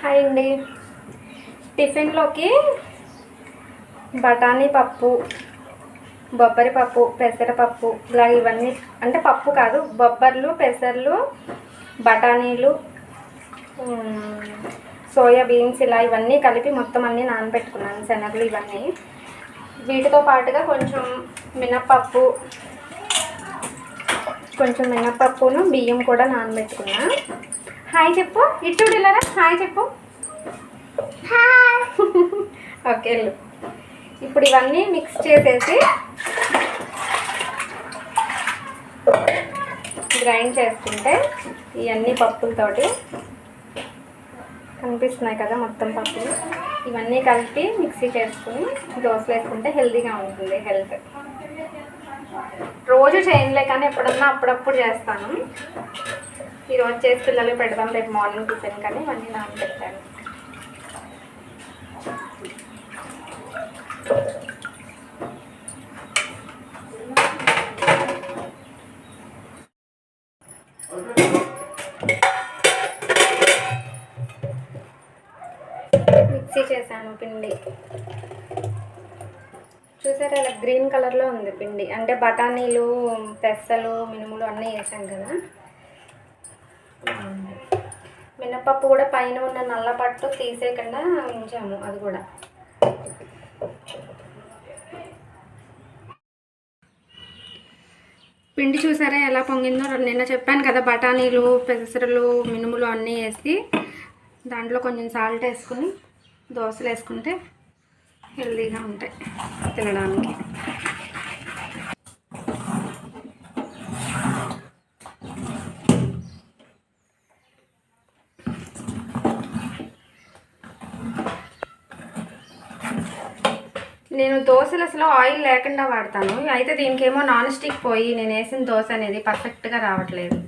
Hi అండి. టిఫిన్లోకి బఠానీ పప్పు బొబ్బరి పప్పు పెసరపప్పు ఇలా ఇవన్నీ అంటే పప్పు కాదు బొబ్బర్లు పెసర్లు బఠానీలు సోయా బీన్స్ ఇలా ఇవన్నీ కలిపి మొత్తం అన్నీ నానబెట్టుకున్నాను శనగలు ఇవన్నీ. వీటితో పాటుగా కొంచెం మినప్పప్పు కొంచెం మినప్పప్పును బియ్యం కూడా నానబెట్టుకున్నా. హాయ్ చెప్పు. ఇటు ఇలారా? హాయ్ చెప్పు. ఓకే వెళ్ళు. ఇప్పుడు ఇవన్నీ మిక్స్ చేసేసి గ్రైండ్ చేసుకుంటే ఇవన్నీ పప్పులతోటి కనిపిస్తున్నాయి కదా మొత్తం పప్పులు. ఇవన్నీ కలిపి మిక్సీ చేసుకుని దోశలు వేసుకుంటే హెల్తీగా ఉంటుంది హెల్త్. రోజు చేయనులే కానీ ఎప్పుడన్నా అప్పుడప్పుడు చేస్తాను. ఈరోజు చేసి పిల్లలకి పెడదాం రేపు మార్నింగ్ టిఫిన్ కానీ ఇవన్నీ పెట్టాను మిక్సీ చేశాను పిండి. చూసారా ఇలా గ్రీన్ కలర్లో ఉంది పిండి. అంటే బఠానీలు పెసలు మినుములు అన్నీ వేసాం కదా. మినపప్పు కూడా పైన ఉన్న నల్ల పట్టు తీసేయకుండా ఉంచాము అది కూడా. పిండి చూసారా ఎలా పొంగిందో? నిన్న చెప్పాను కదా బఠానీలు పెసరలు మినుములు అన్నీ వేసి దాంట్లో కొంచెం సాల్ట్ వేసుకుని దోశలు వేసుకుంటే హెల్తీగా ఉంటాయి తినడానికి. నేను దోశలు అసలు ఆయిల్ లేకుండా వాడతాను. అయితే దీనికేమో నాన్ స్టిక్ పోయి నేను వేసిన దోశ అనేది పర్ఫెక్ట్గా రావట్లేదు.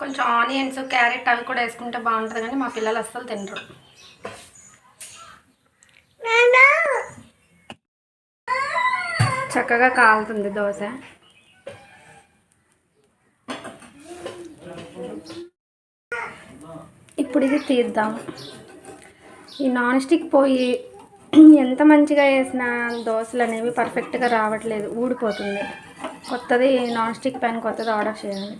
కొంచెం ఆనియన్స్ క్యారెట్ అవి కూడా వేసుకుంటే బాగుంటుంది కానీ మా పిల్లలు అస్సలు తినరు. చక్కగా కాలుతుంది దోశ. ఇప్పుడు ఇది తీద్దాం. ఈ నాన్ స్టిక్ పోయి ఎంత మంచిగా వేసిన దోశలు అనేవి పర్ఫెక్ట్గా రావట్లేదు ఊడిపోతుంది. కొత్తది నాన్ స్టిక్ ప్యాన్ కొత్తది ఆర్డర్ చేయాలి.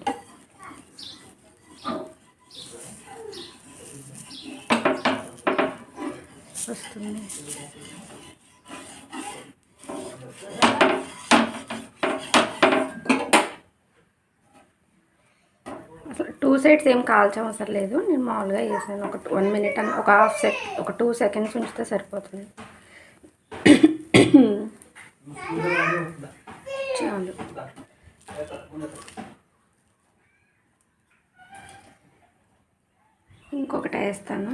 వస్తుంది. అసలు టూ సైడ్స్ ఏం కాల్చం అవసరం లేదు. నేను మామూలుగా వేసాను ఒక వన్ మినిట్ అని ఒక హాఫ్ సెక్ ఒక టూ సెకండ్స్ ఉంచితే సరిపోతుంది. చాలు. ఇంకొకటి వేస్తాను.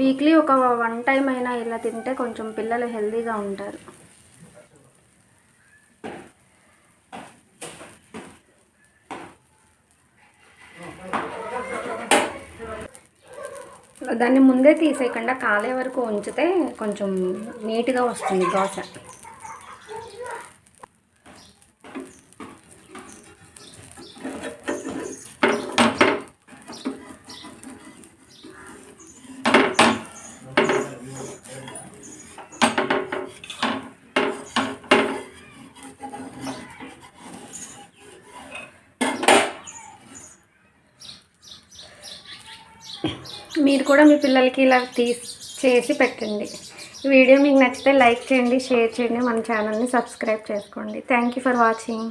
వీక్లీ ఒక వన్ టైం అయినా ఇలా తింటే కొంచెం పిల్లలు హెల్తీగా ఉంటారు. దాన్ని ముందే తీసేయకుండా కాలే వరకు ఉంచితే కొంచెం నీట్గా వస్తుంది దోశ. మీరు కూడా మీ పిల్లలకి ఇలా తీసి చేసి పెట్టండి. ఈ వీడియో మీకు నచ్చితే లైక్ చేయండి షేర్ చేయండి మన ఛానల్ని సబ్స్క్రైబ్ చేసుకోండి. Thank you for watching